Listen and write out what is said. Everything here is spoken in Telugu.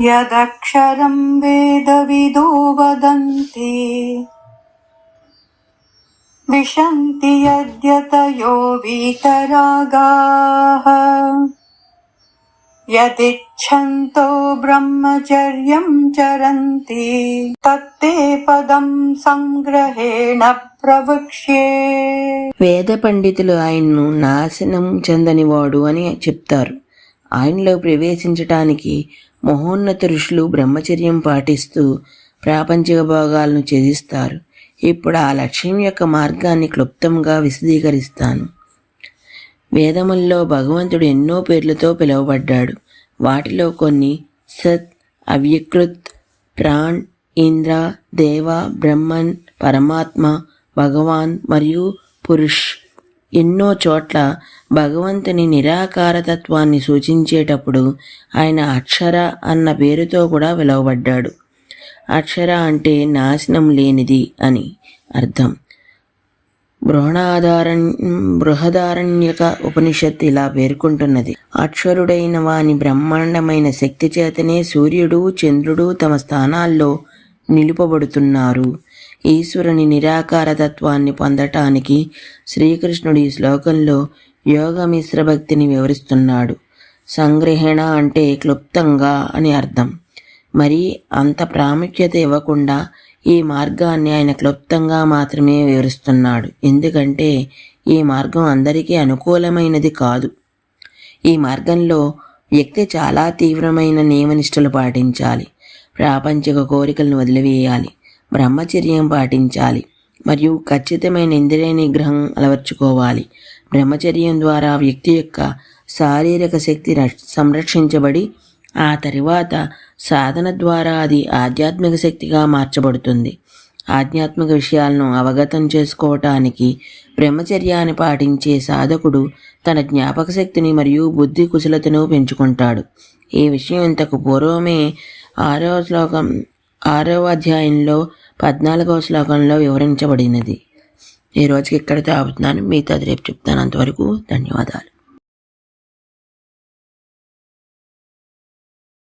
यदक्षरं वेदविदो वदन्ति विशन्ति यद्यतयो वीतरागाः यदिच्छन्तो ब्रह्मचर्यं चरन्ति तत्ते पदं सङ्ग्रहेण प्रवक्ष्ये వేద పండితులు ఆయన్ను నాశనం చెందనివాడు అని చెప్తారు ఆయనలో ప్రవేశించటానికి మహోన్నత ఋషులు బ్రహ్మచర్యం పాటిస్తూ ప్రాపంచిక భోగాలను త్యజిస్తారు. ఇప్పుడు ఆ లక్ష్యం యొక్క మార్గాన్ని క్లుప్తంగా విశదీకరిస్తాను. వేదముల్లో భగవంతుడు ఎన్నో పేర్లతో పిలువబడ్డాడు. వాటిలో కొన్ని సత్ అవ్యకృత్ ప్రాణ్ ఇంద్ర దేవ బ్రహ్మన్ పరమాత్మ భగవాన్ మరియు పురుష్. ఎన్నో చోట్ల భగవంతుని నిరాకారతత్వాన్ని సూచించేటప్పుడు ఆయన అక్షర అన్న పేరుతో కూడా పిలువబడ్డాడు. అక్షర అంటే నాశనం లేనిది అని అర్థం. బృహణాధారణ్ బృహదారణ్యక ఉపనిషత్ ఇలా పేర్కొంటున్నది. అక్షరుడైన వాని బ్రహ్మాండమైన శక్తి చేతనే సూర్యుడు చంద్రుడు తమ స్థానాల్లో నిలుపబడుతున్నారు. ఈశ్వరుని నిరాకారతత్వాన్ని పొందటానికి శ్రీకృష్ణుడు ఈ శ్లోకంలో యోగ మిశ్ర భక్తిని వివరిస్తున్నాడు. సంగ్రహణ అంటే క్లుప్తంగా అని అర్థం. మరి అంత ప్రాముఖ్యత ఇవ్వకుండా ఈ మార్గాన్ని ఆయన క్లుప్తంగా మాత్రమే వివరిస్తున్నాడు. ఎందుకంటే ఈ మార్గం అందరికీ అనుకూలమైనది కాదు. ఈ మార్గంలో వ్యక్తి చాలా తీవ్రమైన నియమనిష్టలు పాటించాలి. ప్రాపంచిక కోరికలను వదిలివేయాలి. బ్రహ్మచర్యం పాటించాలి మరియు ఖచ్చితమైన ఇంద్రియ నిగ్రహం అలవర్చుకోవాలి. బ్రహ్మచర్యం ద్వారా వ్యక్తి యొక్క శారీరక శక్తి రక్ష- సంరక్షించబడి ఆ తరువాత సాధన ద్వారా అది ఆధ్యాత్మిక శక్తిగా మార్చబడుతుంది. ఆధ్యాత్మిక విషయాలను అవగతం చేసుకోవటానికి బ్రహ్మచర్యాన్ని పాటించే సాధకుడు తన జ్ఞాపక శక్తిని మరియు బుద్ధి కుశలతను పెంచుకుంటాడు. ఈ విషయం ఇంతకు పూర్వమే ఆరో శ్లోకం ఆరవ అధ్యాయంలో పద్నాలుగవ శ్లోకంలో వివరించబడినది. ఈ రోజుకి ఇక్కడితో ఆపుతున్నాను మిగతాది రేపు చెప్తాను. అంతవరకు ధన్యవాదాలు.